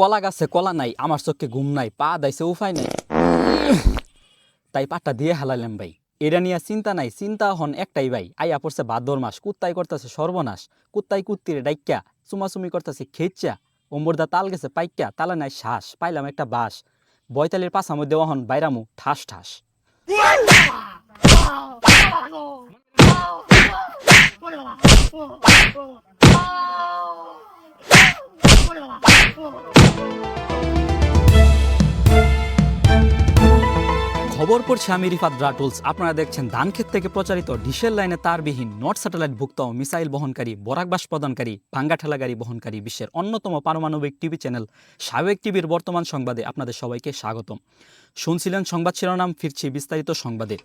কলা গাছে কলা নাই, আমার চোখে ঘুম নাই, পা দাইছে উপায় নাই। তাই পাটা দিয়ে হালাইলাম ভাই। এটা নিয়ে চিন্তা নাই, চিন্তা হন একটাই ভাই আইয়া পড়ছে ভাদ্র মাস কুত্তাই করতেছে সর্বনাশ। কুত্তাই কুত্তিরে ডাইক্যা চুমাচুমি করতেছে খেচ্চা। অম্বরদা তাল গেছে পাইক্যা তালে নাই শ্বাস, পাইলাম একটা বাস। বয়তালির পাশার মধ্যে অহন বাইরামু, ঠাস ঠাস। খবর পড়ছে আমি রিফাত রাটুলস। আপনারা দেখছেন ধানক্ষেত থেকে প্রচারিত ডিশেল লাইনে তারবিহীন নট স্যাটেলাইট ভুক্ত মিসাইল বহনকারী বরাকবাস প্রদানকারী ভাঙ্গা ঠেলাগাড়ি বহনকারী বিশ্বের অন্যতম পারমাণবিক টিভি চ্যানেল সাবেক টিভির বর্তমান সংবাদে আপনাদের সবাইকে স্বাগতম। শুনছিলেন সংবাদ শিরোনাম, ফিরছি বিস্তারিত সংবাদে।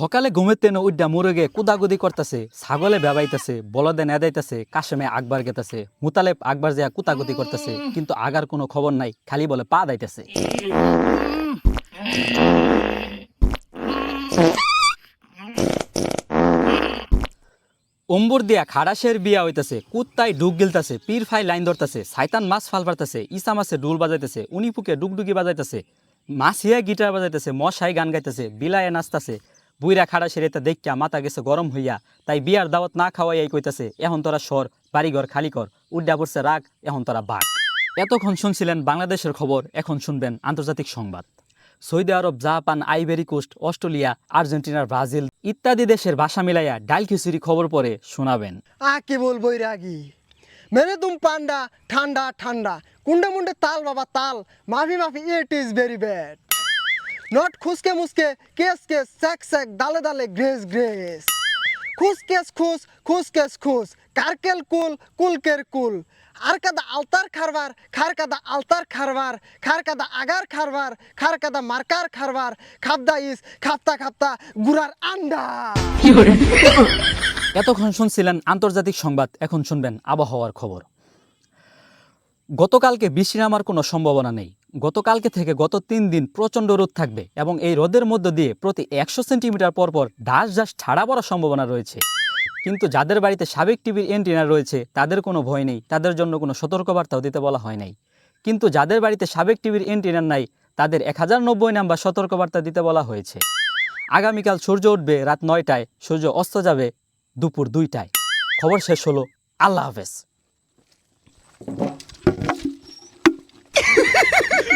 সকালে ঘুমের তেন উড্ডা মুরগে কুদাগুদি করতেছে, ছাগলে বেবাইতেছে, বলদে নেদাইতেছে, কাশেমে আকবার গেতেছে, মুতালেব আকবার যা কুতাগুতি করতেছে, কিন্তু আগার কোনো খবর নাই, খালি বলে পা দাইতেছে। অম্বর দিয়া খাড়াসের বিয়া হইতেছে, কুত্তায় ডুব গিলতেছে, পীর ফাই লাইন ধরতেছে সাইতান মাছ ফাল পারতেছে ইসা মাছে ডুল বাজাইতেছে উনিপুকে ডুগডুগি বাজাইতেছে, মাছ হিয়া গিটার বাজাইতেছে, মশাই গান গাইতেছে, বিলায় নাচতেছে বুইরা খাড়া সেরে তা দেখিয়া মাথা গেছে গরম হইয়া। তাই বিয়ার দাওয়াত না খাওয়াই কইতাছে, এখন তোরা সর, বাড়িঘর খালি কর, উড্ডা পড়ছে রাগ, এখন তোরা বাঘ। এতক্ষণ শুনছিলেন বাংলাদেশের খবর, এখন শুনবেন আন্তর্জাতিক সংবাদ। Saudi Arab, Japan Ivory Coast, Australia আর্জেন্টিনার ব্রাজিল ইত্যাদি দেশের ভাষা মিলাইয়া ডাল খিচুড়ি খবর পরে শোনাবেন। আ, কি বলব রাগি? মেরে তুম পান্ডা, ঠান্ডা ঠান্ডা কুন্ডা মুন্ডে তাল বাবা তাল, মাফি মাফি it is very bad not খুসকে মুসকে কেস কেস স্যাক স্যাক দালে দালে গ্রেস গ্রেস খুস কেস খুস খুস কেস খুস কারকেল কুল কুলকের কুল আর কাদা আলতার খারবার খার কাদা আলতার খারবার খার কাদা আগার খারবার খার কাদা মার্কার খারবার খাবদা ইস খাপ্তা খাপ্তা গুড়ার আন্ডা এতক্ষণ শুনছিলেন আন্তর্জাতিক সংবাদ এখন শুনবেন আবহাওয়ার খবর। গতকালকে বৃষ্টি নামার কোনো সম্ভাবনা নেই। গতকালকে থেকে গত তিন দিন প্রচণ্ড রোদ থাকবে এবং এই রোদের মধ্য দিয়ে প্রতি একশো সেন্টিমিটার পর পর ডাস ডাস ছাড়া পড়ার সম্ভাবনা রয়েছে। কিন্তু যাদের বাড়িতে সাবেক টিভির এন্টিনা রয়েছে, তাদের কোনো ভয় নেই, তাদের জন্য কোনো সতর্কবার্তাও দিতে বলা হয় নাই। কিন্তু যাদের বাড়িতে সাবেক টিভির এন্টিনার নাই, তাদের এক হাজার নব্বই নাম্বার সতর্কবার্তা দিতে বলা হয়েছে। আগামীকাল সূর্য উঠবে রাত নয়টায়, সূর্য অস্ত যাবে দুপুর দুইটায়। খবর শেষ হলো। আল্লাহ হাফেজ।